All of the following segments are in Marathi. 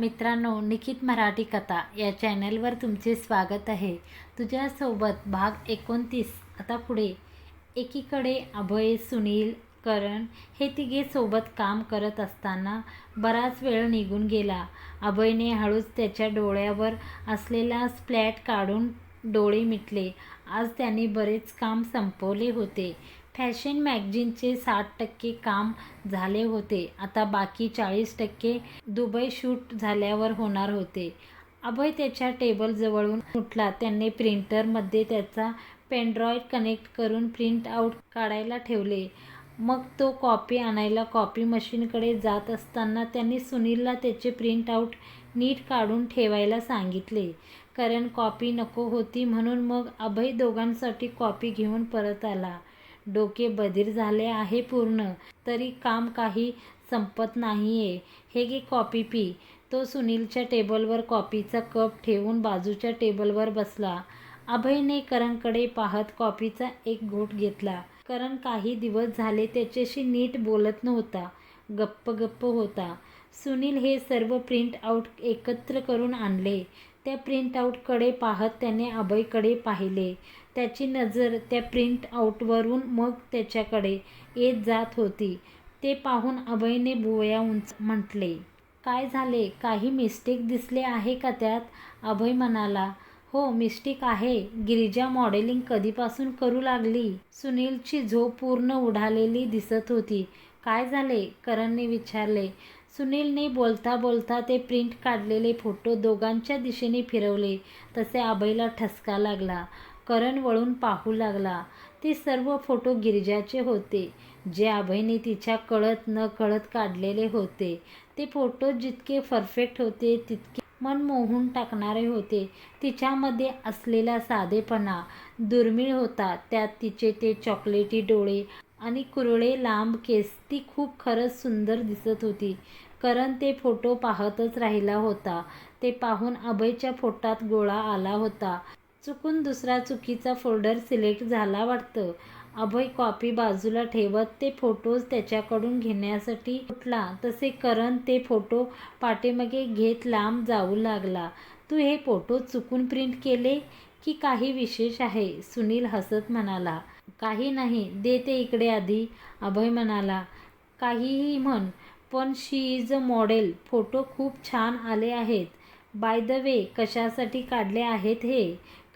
मित्रांनो निखित मराठी कथा या चॅनलवर तुमचे स्वागत आहे. तुझ्यासोबत भाग एकोणतीस. आता पुढे. एकीकडे अभय सुनील करण हे तिघे सोबत काम करत असताना बराच वेळ निघून गेला. अभयने हळूच त्याच्या डोळ्यावर असलेला स्प्लॅट काढून डोळे मिटले. आज त्याने बरेच काम संपवले होते. फॅशन मॅगझिनचे साठ टक्के काम झाले होते. आता बाकी चाळीस टक्के दुबई शूट झाल्यावर होणार होते. अभय त्याच्या टेबलजवळून उठला. त्याने प्रिंटरमध्ये त्याचा पेनड्रॉईड कनेक्ट करून प्रिंट आऊट काढायला ठेवले. मग तो कॉपी आणायला कॉपी मशीनकडे जात असताना त्यांनी सुनीलला त्याचे प्रिंट आऊट नीट काढून ठेवायला सांगितले. कारण कॉपी नको होती म्हणून मग अभय दोघांसाठी कॉपी घेऊन परत आला. डोके बधीर झाले आहे पूर्ण. तरी काम काही संपत नाहीये. हे घे कॉपी पी. तो सुनीलच्या टेबलवर कॉफीचा कप ठेवून बाजूच्या टेबलवर बसला. अभयने करणकडे पाहत कॉफीचा एक घोट घेतला. करण काही दिवस झाले त्याच्याशी नीट बोलत नव्हता. गप्प गप्प होता. सुनील हे सर्व प्रिंट आऊट एकत्र करून आणले. त्या प्रिंटआउटकडे पाहत त्याने अभयकडे पाहिले. त्याची नजर त्या प्रिंटआऊटवरून मग त्याच्याकडे येत जात होती. ते पाहून अभयने भुवया उंच म्हटले काय झाले? काही मिस्टेक दिसले आहे का त्यात? अभय म्हणाला हो मिस्टेक आहे. गिरिजा मॉडेलिंग कधीपासून करू लागली? सुनीलची झोप पूर्ण उडालेली दिसत होती. काय झाले? करणने विचारले. सुनीलने बोलता बोलता ते प्रिंट काढलेले फोटो दोघांच्या दिशेने फिरवले. तसे आबईला ठसका लागला. करण वळून पाहू लागला. ते सर्व फोटो गिरिजाचे होते. जे अभयने तिच्या कळत न कळत काढलेले होते. ते फोटो जितके परफेक्ट होते तितके मन मोहून टाकणारे होते. तिच्यामध्ये असलेला साधेपणा दुर्मिळ होता. त्यात तिचे ते चॉकलेटी डोळे आणि कुरळे लांब केस ती खूप खरंच सुंदर दिसत होती. करण ते फोटो पाहतच राहिला होता. ते पाहून अभयच्या फोटात गोळा आला होता. चुकून दुसरा चुकीचा फोल्डर सिलेक्ट झाला वाटतं. अभय कॉपी बाजूला ठेवत ते फोटोज त्याच्याकडून घेण्यासाठी उठला. तसे करण ते फोटो पाठीमागे घेत लांब जाऊ लागला. तू हे फोटो चुकून प्रिंट केले की काही विशेष आहे? सुनील हसत म्हणाला. काही नाही दे ते इकडे आधी अभय म्हणाला. काहीही म्हण पण she is a model photo खूप छान आले आहेत. बाय द वे कशासाठी काढले आहेत हे?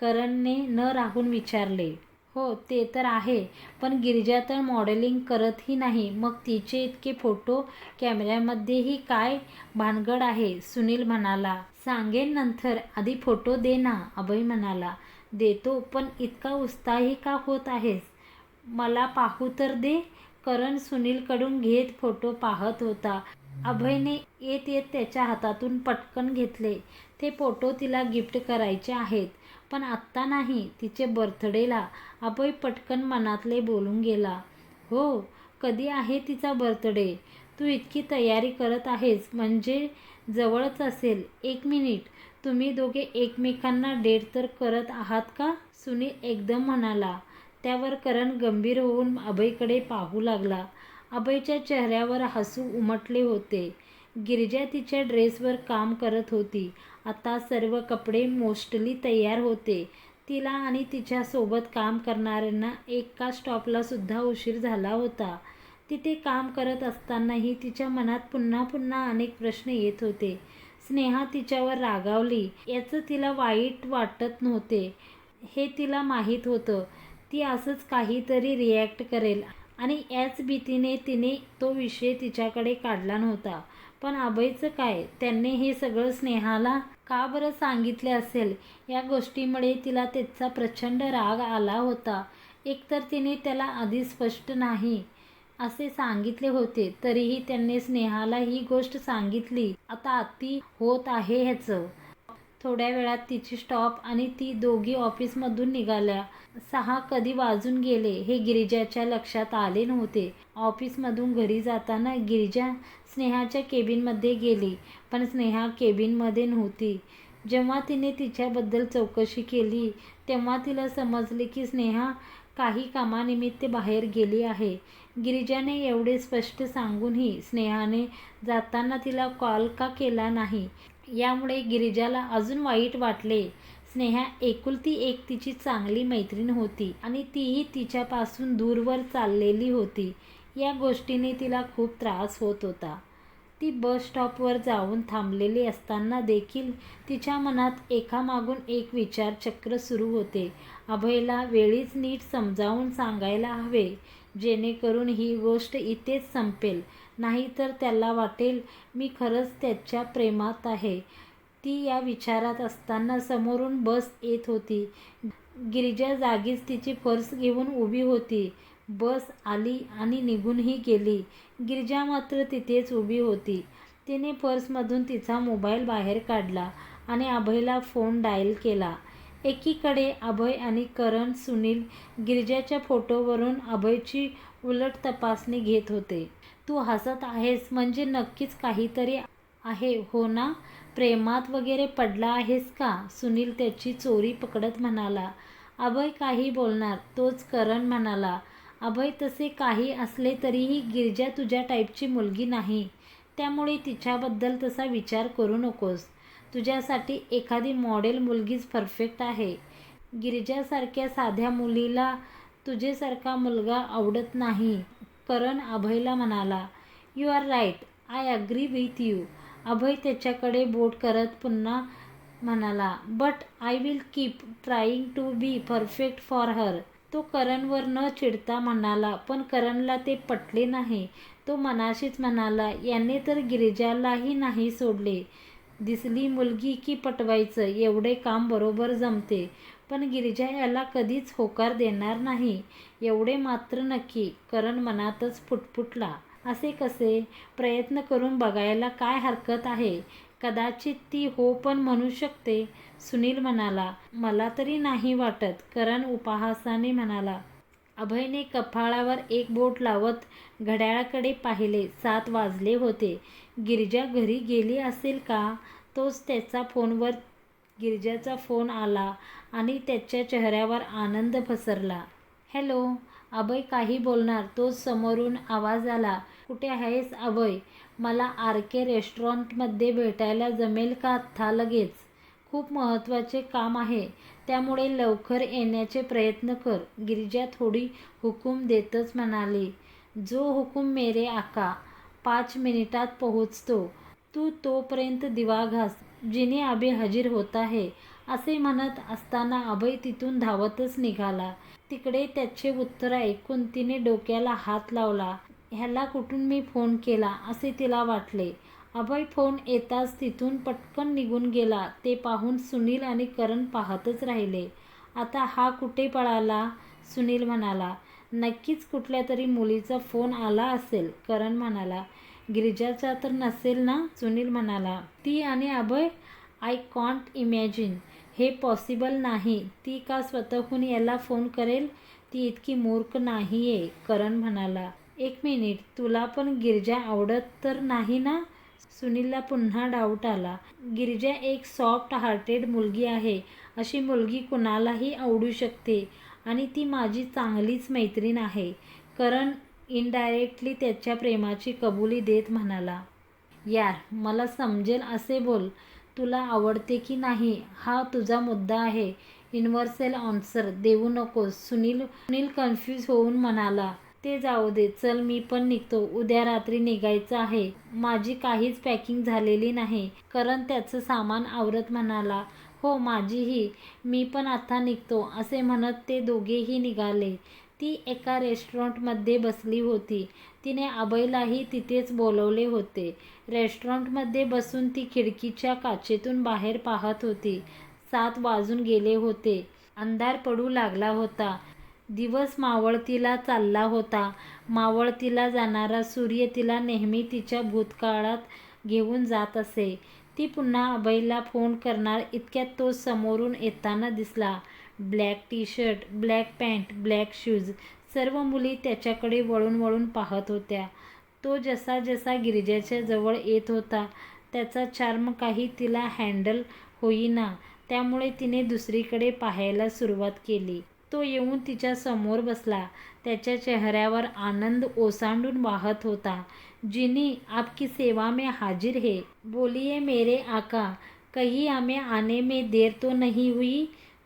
करणने न राहून विचारले. हो ते तर आहे पण गिरिजा तर मॉडेलिंग करतही नाही. मग तिचे इतके फोटो कॅमेऱ्यामध्येही काय भानगड आहे? सुनील म्हणाला. सांगेन नंतर. आधी फोटो दे ना अभय म्हणाला. देतो पण इतका उत्साही का होत आहेस? मला पाहू तर दे. करण सुनीलकडून घेत फोटो पाहत होता. अभयने येत येत त्याच्या हातातून पटकन घेतले. ते फोटो तिला गिफ्ट करायचे आहेत. पण आत्ता नाही तिचे बर्थडेला. अभय पटकन मनातले बोलून गेला. हो कधी आहे तिचा बर्थडे? तू इतकी तयारी करत आहेस म्हणजे जवळच असेल. एक मिनिट. तुम्ही दोघे एकमेकांना डेट तर करत आहात का? सुनील एकदम म्हणाला. त्यावर करण गंभीर होऊन अभयकडे पाहू लागला. अभयच्या चेहऱ्यावर हसू उमटले होते. गिरिजा तिच्या ड्रेसवर काम करत होती. आता सर्व कपडे मोस्टली तयार होते. तिला आणि तिच्यासोबत काम करणाऱ्यांना एका स्टॉपला सुद्धा उशीर झाला होता. तिथे काम करत असतानाही तिच्या मनात पुन्हा पुन्हा अनेक प्रश्न येत होते. स्नेहा तिच्यावर रागावली. याचं तिला वाईट वाटत नव्हते. हे तिला माहीत होतं. ती असंच काहीतरी रिॲक्ट करेल. आणि याच भीतीने तिने तो विषय तिच्याकडे काढला नव्हता. पण अभयचं काय? त्यांनी हे सगळं स्नेहाला का बरं सांगितले असेल? या गोष्टीमुळे तिला त्याचा प्रचंड राग आला होता. एकतर तिने त्याला आधी स्पष्ट नाही असे सांगितले होते तरीही त्यांनी स्नेहाला ही गोष्ट सांगितली. आता अति होत आहे ह्याचं. थोड्या वेळात तिची स्टॉप आणि ती दोघी ऑफिसमधून निघाल्या. सहा कधी वाजून गेले हे गिरिजाच्या लक्षात आले नव्हते. ऑफिसमधून घरी जाताना गिरिजा स्नेहाच्या केबिनमध्ये गेली पण स्नेहा केबिनमध्ये नव्हती. जेव्हा तिने तिच्याबद्दल चौकशी केली तेव्हा तिला समजले की स्नेहा काही कामानिमित्त बाहेर गेली आहे. गिरिजाने एवढे स्पष्ट सांगूनही स्नेहाने जाताना तिला कॉल का केला नाही? यामुळे गिरिजाला अजून वाईट वाटले. स्नेहा एकुलती एक तिची चांगली मैत्रीण होती आणि तीही तिच्यापासून दूरवर चाललेली होती. या गोष्टीने तिला खूप त्रास होत होता. ती बस स्टॉपवर जाऊन थांबलेली असताना देखील तिच्या मनात एकामागून एक विचारचक्र सुरू होते. अभयला वेळीच नीट समजावून सांगायला हवे जेणेकरून ही गोष्ट इथेच संपेल. नाहीतर त्याला वाटेल मी खरंच त्याच्या प्रेमात आहे. ती या विचारात असताना समोरून बस येत होती. गिरिजा जागीच तिची पर्स घेऊन उभी होती. बस आली आणि निघूनही गेली. गिरिजा मात्र तिथेच उभी होती. तिने पर्समधून तिचा मोबाईल बाहेर काढला आणि अभयला फोन डायल केला. एकीकडे अभय आणि करण सुनील गिरिजाच्या फोटोवरून अभयची उलट तपासणी घेत होते. तू हसत आहेस म्हणजे नक्कीच काहीतरी आहे हो ना? प्रेमात वगैरे पडला आहेस का? सुनील त्याची चोरी पकडत म्हणाला. अभय काही बोलणार तोच करण म्हणाला. अभय तसे काही असले तरीही गिरजा तुझ्या टाईपची मुलगी नाही. त्यामुळे तिच्याबद्दल तसा विचार करू नकोस. तुझ्यासाठी एखादी मॉडेल मुलगीच परफेक्ट आहे. गिरिजासारख्या साध्या मुलीला तुझेसारखा मुलगा आवडत नाही. करण अभयला म्हणाला you are right I agree with you Abhay त्याच्याकडे बोट करत पुन्हा म्हणाला but I will keep trying to be perfect for her तो करणवर न चिडता म्हणाला पण करणला ते पटले नाही. तो मनाशीच म्हणाला याने तर गिरिजालाही नाही सोडले. दिसली मुलगी की पटवायचं एवढे काम बरोबर जमते. पण गिरिजा याला कधीच होकार देणार नाही. एवढे मात्र नक्की करण मनातच फुटफुटला असे कसे? प्रयत्न करून बघायला काय हरकत आहे? कदाचित ती हो पण म्हणू शकते सुनील म्हणाला. मला तरी नाही वाटत करण उपहासाने म्हणाला. अभयने कपाळावर एक बोट लावत घड्याळाकडे पाहिले. सात वाजले होते. गिरिजा घरी गेली असेल का? तोच त्याचा फोनवर गिरिजाचा फोन आला आणि त्याच्या चेहऱ्यावर आनंद पसरला. हॅलो अभय काही बोलणार. तो समोरून आवाज आला. कुठे आहेस अभय? मला आर के रेस्टॉरंटमध्ये भेटायला जमेल का आत्ता लगेच? खूप महत्त्वाचे काम आहे. त्यामुळे लवकर येण्याचे प्रयत्न कर. गिरिजा थोडी हुकूम देतच म्हणाली. जो हुकूम मेरे आका पाच मिनिटात पोहोचतो. तू तोपर्यंत दिवा घास. जिने अभि हजीर होत आहे असे म्हणत असताना अभय तिथून धावतच निघाला. तिकडे त्याचे उत्तर ऐकून तिने डोक्याला हात लावला. ह्याला कुठून मी फोन केला? असे तिला वाटले. अभय फोन येताच तिथून पटकन निघून गेला. ते पाहून सुनील आणि करण पाहतच राहिले. आता हा कुठे पळाला? सुनील म्हणाला. नक्कीच कुठल्या तरी मुलीचा फोन आला असेल करण म्हणाला. गिरिजाचा तर नसेल ना? सुनील म्हणाला. ती आणि अभय? आय कॉन्ट इमॅजिन हे पॉसिबल नाही. ती का स्वतःहून याला फोन करेल? ती इतकी मूर्ख नाही आहे करण म्हणाला. एक मिनिट तुला पण गिरजा आवडत तर नाही ना? सुनीलला पुन्हा डाऊट आला. गिरजा एक सॉफ्ट हार्टेड मुलगी आहे. अशी मुलगी कुणालाही आवडू शकते. आणि ती माझी चांगलीच मैत्रीण आहे. करण इनडायरेक्टली त्याच्या प्रेमाची कबुली देत म्हणाला यार मला समजेल असे बोल. तुला आवडते की नाही? हा तुझा मुद्दा आहे. युनिव्हर्सल आन्सर देऊ नकोस. सुनील सुनील कन्फ्यूज होऊन म्हणाला ते जाऊ दे. चल मी पण निघतो. उद्या रात्री निघायचं आहे. माझी काहीच पॅकिंग झालेली नाही. कारण त्याचं सामान आवरत म्हणाला हो माझीही. मी पण आता निघतो. असे म्हणत ते दोघेही निघाले. ती एका रेस्टॉरंटमध्ये बसली होती. तिने अभयलाही तिथेच बोलवले होते. रेस्टॉरंटमध्ये बसून ती खिडकीच्या काचेतून बाहेर पाहत होती. सात वाजून गेले होते. अंधार पडू लागला होता. दिवस मावळतीला चालला होता. मावळतीला जाणारा सूर्य तिला नेहमी तिच्या भूतकाळात घेऊन जात असे. ती पुन्हा अभयला फोन करणार इतक्यात तो समोरून येताना दिसला. Black T shirt black pant black shoes सर्व मुली त्याच्याकडे वळून वळून पाहत होत्या. तो जसा जसा गिरिजाच्या जवळ येत होता त्याचा चार्म काही तिला हँडल होईना त्यामुळे तिने दुसरीकडे पाहायला सुरुवात केली. तो येऊन तिच्या समोर बसला. त्याच्या चेहऱ्यावर आनंद ओसांडून वाहत होता. जिनी आपकी सेवा में हाजिर है. बोलिए मेरे आका कहीं हमें आने में देर तो नहीं हुई?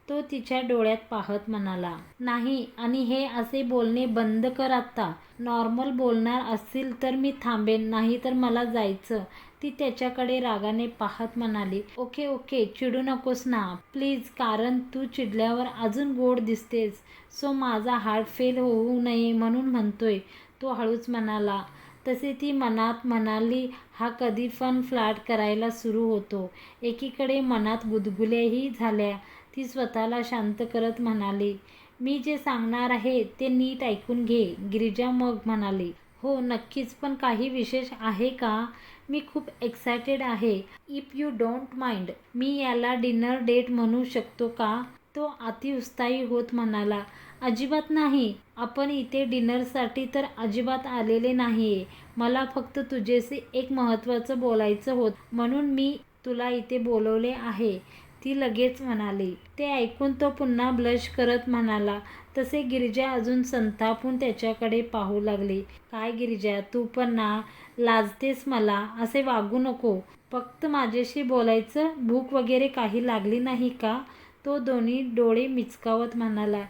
तो तिच्या डोळ्यात पाहत म्हणाला नाही आणि हे असे बोलणे बंद कर आत्ता. नॉर्मल बोलणार असतील तर मी थांबेन नाही तर मला जायचं. ती त्याच्याकडे रागाने पाहत म्हणाली ओके ओके चिडू नकोस ना. प्लीज कारण तू चिडल्यावर अजून गोड दिसतेस. सो माझा हार्ट फेल होऊ नये म्हणून म्हणतोय. तो हळूच म्हणाला. तसे ती मनात म्हणाली हा कधी पण फ्लॅट करायला सुरू होतो. एकीकडे मनात गुदगुल्याही झाल्या. ती स्वतःला शांत करत म्हणाली मी जे सांगणार आहे ते नीट ऐकून घे गिरिजा मग म्हणाली. हो नक्कीच पण काही विशेष आहे का? मी खूप एक्सायटेड आहे. इफ यू डोंट माइंड मी याला डिनर डेट म्हणू शकतो का? तो अतिउत्साही होत म्हणाला अजिबात नाही. आपण इथे डिनरसाठी तर अजिबात आलेले नाही मला फक्त तुझ्याशी एक महत्त्वाचं बोलायचं होत. म्हणून मी तुला इथे बोलवले आहे. ती लगेच म्हणाली. ते ऐकून तो पुन्हा ब्लश करत म्हणाला. तसे गिरिजा अजून संतापून त्याच्याकडे पाहू लागली. काय गिरिजा तू पण ना लाजतेस मला असे वागू नको. फक्त माझ्याशी बोलायचं भूक वगैरे काही लागली नाही का? तो दोन्ही डोळे मिचकावत म्हणाला.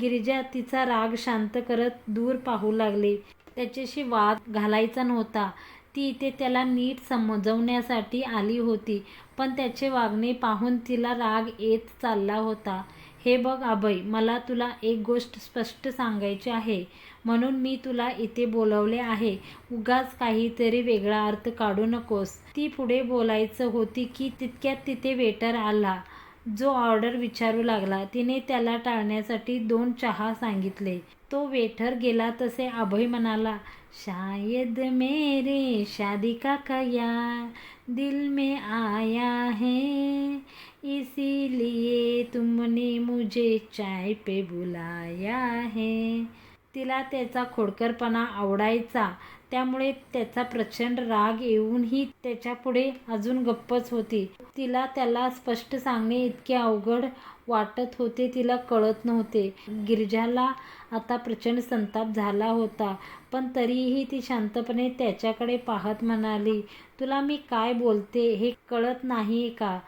गिरिजा तिचा राग शांत करत दूर पाहू लागली. त्याच्याशी वाद घालायचा नव्हता. ती इथे त्याला नीट समजवण्यासाठी आली होती. पण त्याचे वागणे पाहून तिला राग येत चालला होता. हे बघ अभय मला तुला एक गोष्ट स्पष्ट सांगायची आहे. म्हणून मी तुला इथे बोलवले आहे. उगाच काहीतरी वेगळा अर्थ काढू नकोस ती पुढे बोलायचं होती की तितक्यात तिथे वेटर आला. जो ऑर्डर विचारू लागला तिने त्याला टाळण्यासाठी दोन चहा सांगितले. तो वेठर गेला तसे अभय म्हणाला शायद मेरे शादी का कयार दिल में आया है इसीलिए तुमने मुझे चाय पे बुलाया है. तिला त्याचा खोडकरपणा आवडायचा त्यामुळे त्याचा प्रचंड राग येऊनही त्याच्यापुढे अजून गप्पच होती. तिला त्याला स्पष्ट सांगणे इतके अवघड वाटत होते तिला कळत नव्हते. गिरजाला आता प्रचंड संताप झाला होता पण तरीही ती शांतपणे त्याच्याकडे पाहत म्हणाली तुला मी काय बोलते हे कळत नाही का?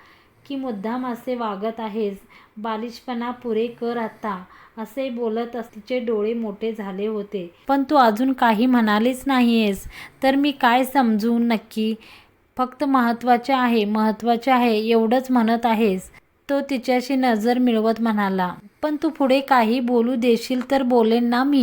की मुद्दाम असे वागत आहेस बालिशपणा पुरे कर आता. असे बोलत असतीचे डोळे मोठे झाले होते. पण तू अजून काही म्हणालीच नाहीयेस तर मी काय समजू नक्की? फक्त महत्त्वाचे आहे महत्त्वाचे आहे एवढंच म्हणत आहेस. तो तिच्याशी नजर मिळवत म्हणाला पण तू पुढे काही बोलू देशील तर बोलेन ना मी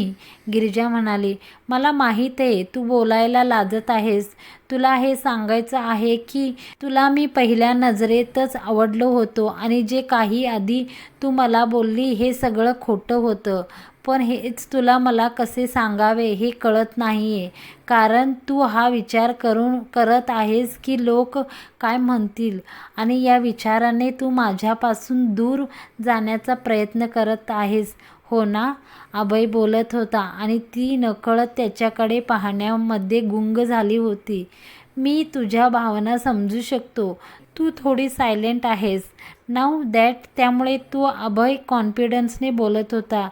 गिरिजा म्हणाली. मला माहीत आहे तू बोलायला लाजत आहेस. तुला हे सांगायचं आहे की तुला मी पहिल्या नजरेतच आवडलो होतो आणि जे काही आधी तू मला बोलली हे सगळं खोटं होतं. पण हेच तुला मला कसे सांगावे हे कळत नाही आहे कारण तू हा विचार करून करत आहेस की लोक काय म्हणतील. आणि या विचाराने तू माझ्यापासून दूर जाण्याचा प्रयत्न करत आहेस. हो ना? अभय बोलत होता आणि ती नकळत त्याच्याकडे पाहण्यामध्ये गुंग झाली होती. मी तुझ्या भावना समजू शकतो. तू थोडी सायलेंट आहेस. नाव दॅट त्यामुळे तू अभय कॉन्फिडन्सने बोलत होता.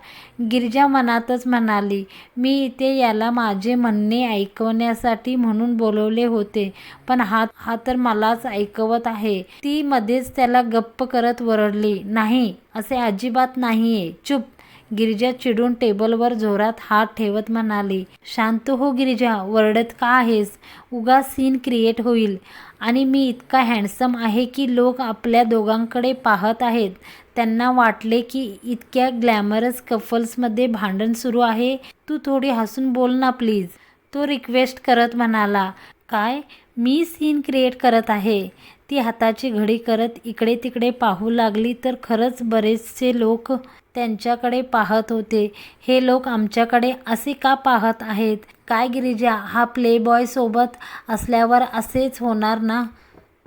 गिरजा मनातच म्हणाली मी इथे याला माझे म्हणणे ऐकवण्यासाठी म्हणून बोलवले होते पण हा हा तर मलाच ऐकवत आहे. ती मध्येच त्याला गप्प करत वरडली नाही असे अजिबात नाहीये. चुप. गिरिजा चिडून टेबलवर जोरात हात ठेवत म्हणाली शांत हो गिरिजा वरडत का आहेस? उगा सीन क्रिएट होईल. आणि मी इतका हँडसम आहे की लोक आपल्या दोघांकडे पाहत आहेत. त्यांना वाटले की इतक्या ग्लॅमरस कपल्समध्ये भांडण सुरू आहे. तू थोडी हसून बोल ना प्लीज तो रिक्वेस्ट करत म्हणाला काय? मी सीन क्रिएट करत आहे. ती हाताची घडी करत इकडे तिकडे पाहू लागली तर खरंच बरेचसे लोक त्यांच्याकडे पाहत होते. हे लोक आमच्याकडे असे का पाहत आहेत? काय गिरिजा हा प्लेबॉयसोबत असल्यावर असेच होणार ना?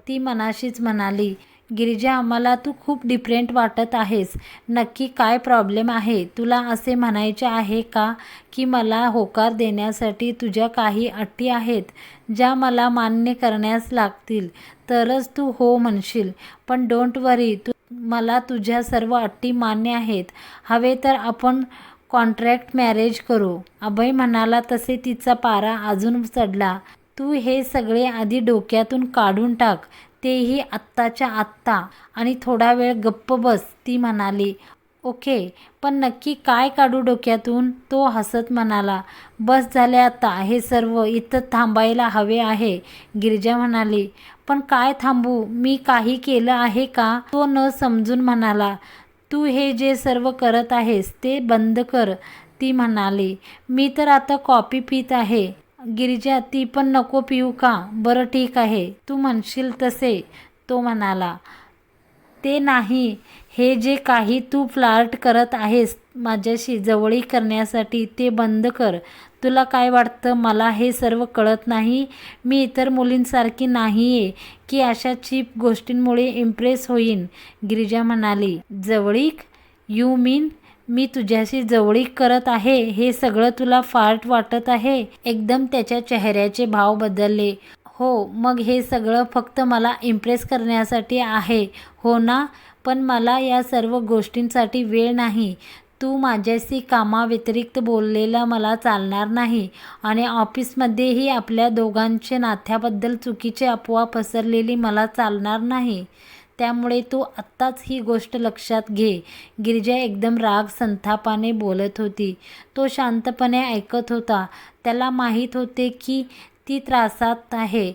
ती मनाशीच म्हणाली गिरिजा मला तू खूप डिफरंट वाटत आहेस. नक्की काय प्रॉब्लेम आहे? तुला असे म्हणायचे आहे का की मला होकार देण्यासाठी तुझ्या काही अटी आहेत ज्या मला मान्य करण्यास लागतील? तरच तू हो म्हणशील. पण डोंट वरी तू मला तुझ्या सर्व अटी मान्य आहेत. हवे तर आपण कॉन्ट्रॅक्ट मॅरेज करू. अभय म्हणाला तसे तिचा पारा अजून चढला. तू हे सगळे आधी डोक्यातून काढून टाक. तेही आत्ताच्या आत्ता. आणि थोडा वेळ गप्प बस ती म्हणाली. ओके पण नक्की काय काढू डोक्यातून? तो हसत म्हणाला बस झाले आता हे सर्व इथं थांबायला हवे आहे. गिरिजा म्हणाली पण काय थांबू? मी काही केलं आहे का? तो न समजून म्हणाला तू हे जे सर्व करत आहेस ते बंद कर. ती म्हणाली मी तर आता कॉपी पित आहे. गिरिजा ती पण नको पिऊ का? बरं ठीक आहे तू म्हणशील तसे. तो म्हणाला ते नाही हे जे काही तू फ्लार्ट करत आहेस माझ्याशी जवळीक करण्यासाठी ते बंद कर. तुला काय वाटतं? मला हे सर्व कळत नाही. मी इतर मुलींसारखी नाही आहे की अशा चीप गोष्टींमुळे इम्प्रेस होईन. गिरिजा म्हणाली जवळीक यू मीन मी तुझ्याशी जवळीक करत आहे? हे सगळं तुला फार्ट वाटत आहे? एकदम त्याच्या चेहऱ्याचे भाव बदलले. हो मग हे सगळं फक्त मला इम्प्रेस करण्यासाठी आहे. हो ना? पण मला या सर्व गोष्टींसाठी वेळ नाही. तू माझ्याशी कामाव्यतिरिक्त बोललेलं मला चालणार नाही आणि ऑफिसमध्येही आपल्या दोघांच्या नात्याबद्दल चुकीचे अफवा पसरलेली मला चालणार नाही. त्यामुळे तू आत्ताच ही गोष्ट लक्षात घे. गिरिजा एकदम राग संतापाने बोलत होती. तो शांतपणे ऐकत होता. त्याला माहीत होते की ती त्रासात आहे.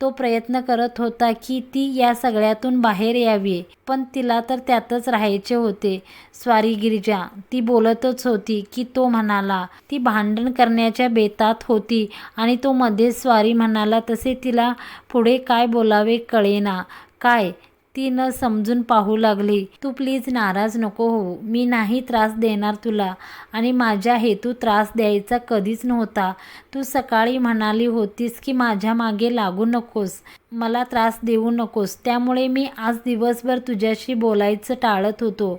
तो प्रयत्न करत होता की ती या सगळ्यातून बाहेर यावी. पण तिला तर त्यातच राहायचे होते. स्वारी गिरिजा ती बोलतच होती की तो म्हणाला ती भांडण करण्याच्या बेतात होती आणि तो मध्ये स्वारी म्हणाला तसे तिला पुढे काय बोलावे कळेना. काय? ती न समजून पाहू लागली. तू प्लीज नाराज नको हो मी नाही त्रास देणार तुला आणि माझ्या हेतू त्रास द्यायचा कधीच नव्हता. तू सकाळी म्हणाली होतीस की माझ्या मागे लागू नकोस. मला त्रास देऊ नकोस. त्यामुळे मी आज दिवसभर तुझ्याशी बोलायचं टाळत होतो.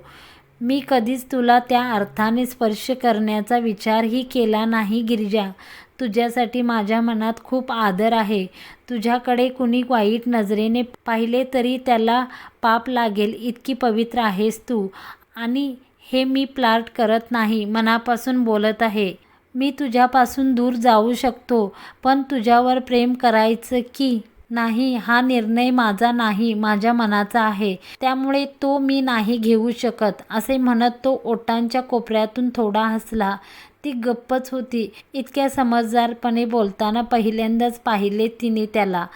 मी कधीच तुला त्या अर्थाने स्पर्श करण्याचा विचारही केला नाही गिरिजा. तुझ्यासाठी माझ्या मनात खूप आदर आहे. तुझ्याकडे कुणी वाईट नजरेने पाहिले तरी त्याला पाप लागेल. इतकी पवित्र आहेस तू. आणि हे मी प्लाट करत नाही मनापासून बोलत आहे. मी तुझ्यापासून दूर जाऊ शकतो पण तुझ्यावर प्रेम करायचं की नाही हा निर्णय माझा नाही माझ्या मनाचा आहे. त्यामुळे तो मी नाही घेऊ शकत असे म्हणत तो ओटांच्या कोपऱ्यातून थोडा हसला. ती गप्पच होती. इतक्या समजदारपणे बोलताना पहिल्यांदाच पाहिले तिने त्याला.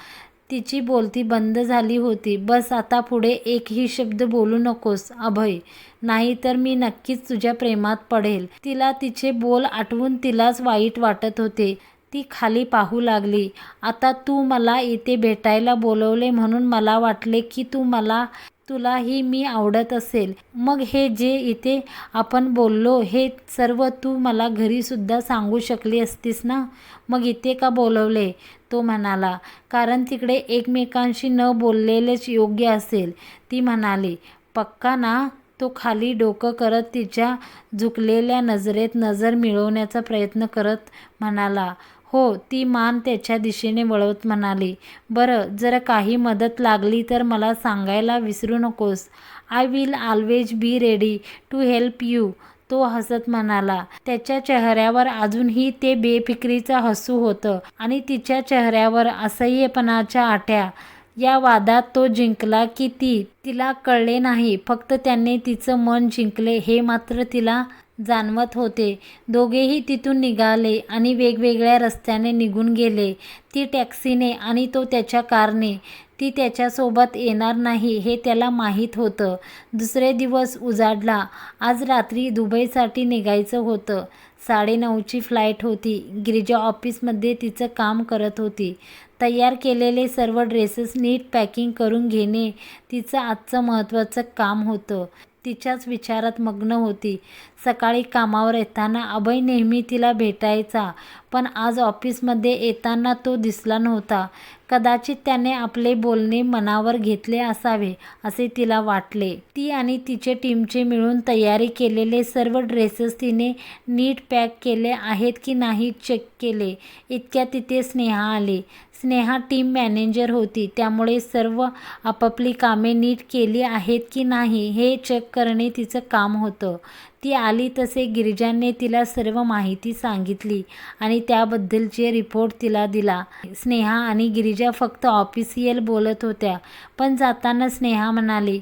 तिची बोलती बंद झाली होती. बस आता पुढे एकही शब्द बोलू नकोस अभय. नाही तर मी नक्कीच तुझ्या प्रेमात पडेल. तिला तिचे बोल आठवून तिलाच वाईट वाटत होते. ती खाली पाहू लागली. आता तू मला इथे भेटायला बोलवले म्हणून मला वाटले की तू मला तुलाही मी आवडत असेल. मग हे जे इथे आपण बोललो हे सर्व तू मला घरीसुद्धा सांगू शकली असतीस ना? मग इथे का बोलवले? तो म्हणाला. कारण तिकडे एकमेकांशी न बोललेलेच योग्य असेल. ती म्हणाली पक्का ना? तो खाली डोकं करत तिच्या झुकलेल्या नजरेत नजर मिळवण्याचा प्रयत्न करत म्हणाला. हो ती मान त्याच्या दिशेने वळवत म्हणाली बरं जर काही मदत लागली तर मला सांगायला विसरू नकोस. I will always be ready to help you तो हसत म्हणाला. त्याच्या चेहऱ्यावर अजूनही ते बेफिक्रीचं हसू होतं आणि तिच्या चेहऱ्यावर असह्यपणाच्या आठ्या या वादात तो जिंकला की ती तिला कळले नाही फक्त त्यांनी तिचं मन जिंकले हे मात्र तिला जाणवत होते. दोघेही तिथून निघाले आणि वेगवेगळ्या रस्त्याने निघून गेले. ती टॅक्सीने आणि तो त्याच्या कारने. ती त्याच्यासोबत येणार नाही हे त्याला माहीत होतं. दुसरे दिवस उजाडला. आज रात्री दुबईसाठी निघायचं होतं. साडेनऊची फ्लाईट होती. गिरिजा ऑफिसमध्ये तिचं काम करत होती. तयार केलेले सर्व ड्रेसेस नीट पॅकिंग करून घेणे तिचं आजचं महत्त्वाचं काम होतं. तिच्याच विचारात मग्न होती. सकाळी कामावर येताना अभय नेहमी तिला भेटायचा पण आज ऑफिसमध्ये येताना तो दिसला नव्हता. कदाचित त्याने आपले बोलणे मनावर घेतले असावे असे तिला वाटले. ती आणि तिचे टीमचे मिळून तयारी केलेले सर्व ड्रेसेस तिने नीट पॅक केले आहेत की नाही चेक केले. इतक्या तिथे स्नेहा आली. स्नेहा टीम मॅनेजर होती. त्यामुळे सर्व आपापली कामे नीट केली आहेत की नाही हे चेक करणे तिचं काम होतं. ती आली तसे गिरिजाने तिला सर्व माहिती सांगितली आणि त्याबद्दलचे रिपोर्ट तिला दिला. स्नेहा आणि गिरिजा फक्त ऑफिशियल बोलत होत्या. पण जाताना स्नेहा म्हणाली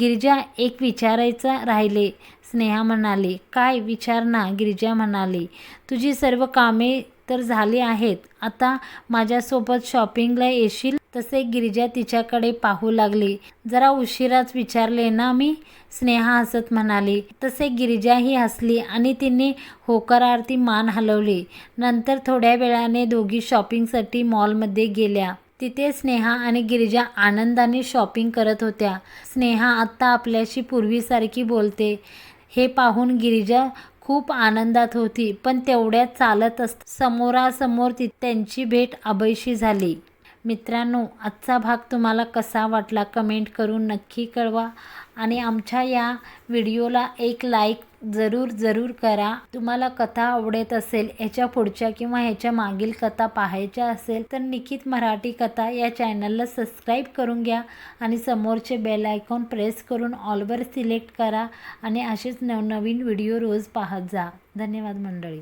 गिरिजा एक विचारायचं राहिले. स्नेहा म्हणाली काय? विचार ना गिरिजा म्हणाली. तुझी सर्व कामे तर झाली आहेत. आता माझ्यासोबत शॉपिंगला येशील? तसे गिरिजा तिच्याकडे पाहू लागली. जरा उशिराच विचारले ना मी? स्नेहा हसत म्हणाली. तसे गिरिजाही हसली आणि तिने होकारार्थी मान हलवली. नंतर थोड्या वेळाने दोघी शॉपिंगसाठी मॉलमध्ये गेल्या. तिथे स्नेहा आणि गिरिजा आनंदाने शॉपिंग करत होत्या. स्नेहा आत्ता आपल्याशी पूर्वीसारखी बोलते. हे पाहून गिरिजा खूप आनंदात होती पण तेवढ्यात चालत असत समोरासमोर ती त्यांची भेट अभयशी झाली. मित्रांनो आजचा भाग तुम्हाला कसा वाटला कमेंट करून नक्की कळवा. आणि आमच्या या व्हिडिओला एक लाईक जरूर जरूर करा. तुम्हाला कथा आवडत असेल ह्याच्या पुढच्या किंवा ह्याच्या मागील कथा पाहायच्या असेल तर निखित मराठी कथा या चॅनलला सबस्क्राईब करून घ्या आणि समोरचे बेल आयकॉन प्रेस करून ऑलवर सिलेक्ट करा आणि असेच नवनवीन व्हिडिओ रोज पाहत जा. धन्यवाद मंडळी.